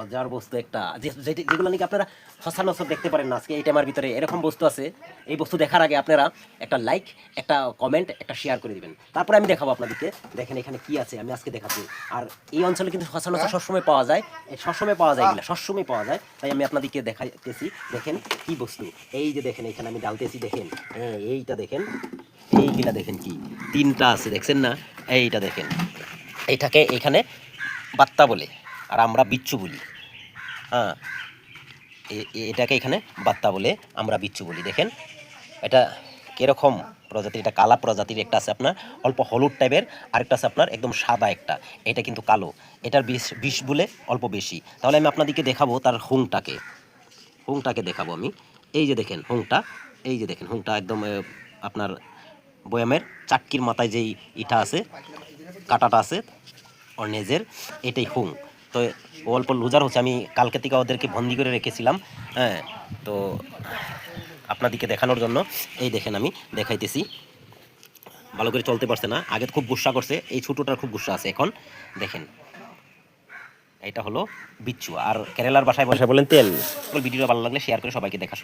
মজার বস্তু একটা। যেগুলো নাকি আপনারা সচরাচর দেখতে পারেন না আজকে এই টাইমের ভিতরে এরকম বস্তু আছে। এই বস্তু দেখার আগে আপনারা একটা লাইক একটা কমেন্ট একটা শেয়ার করে দিবেন। তারপরে আমি দেখাবো আপনাদেরকে। দেখেন এখানে কি আছে আমি আজকে দেখাচ্ছি। আর এই অঞ্চলে কিন্তু সচরাচর সবসময় পাওয়া যায় সবসময় পাওয়া যায় এগুলো সবসময় পাওয়া যায়। তাই আমি আপনাদেরকে দেখাইতেছি। দেখেন কি বস্তু। এই যে দেখেন এখানে আমি ডালতেছি দেখেন। হ্যাঁ এইটা দেখেন। এইগুলা দেখেন কি? তিনটা আছে দেখছেন না? এইটা দেখেন। এইটাকে এখানে বাত্তা বলে। আর আমরা বিচ্ছু বলি। হ্যাঁ এটাকে এখানে বাত্তা বলে আমরা বিচ্ছু বলি। দেখেন, এটা কীরকম প্রজাতির, এটা কালা প্রজাতির একটা আছে আপনার, অল্প হলুদ টাইপের, আরেকটা আছে আপনার একদম সাদা একটা, এটা কিন্তু কালো, এটার বিষ বিষ বলে অল্প বেশি। তাহলে আমি আপনাদেরকে দেখাবো তার হুংটাকে। হুংটাকে দেখাবো আমি। এই যে দেখেন হুংটা, এই যে দেখেন হুংটা একদম আপনার বয়ামের চাটকির মাথায় যেই ইটা আছে, কাটাটা আছে ওর নেজের এটাই হুং। তো অল্প লুজার হচ্ছে আমি কালকে থেকে ওদেরকে বন্দি করে রেখেছিলাম হ্যাঁ তো আপনাদেরকে দেখানোর জন্য এই দেখেন আমি দেখাইতেছি। ভালো করে চলতে পারছে না আগে তো খুব গুসা করছে এই ছোটোটার খুব গুসা আছে এখন দেখেন। এটা হলো বিচ্ছু আর কেরালার বাসায় বসে বলেন তেল। ভিডিওটা ভালো লাগলে শেয়ার করে সবাইকে দেখা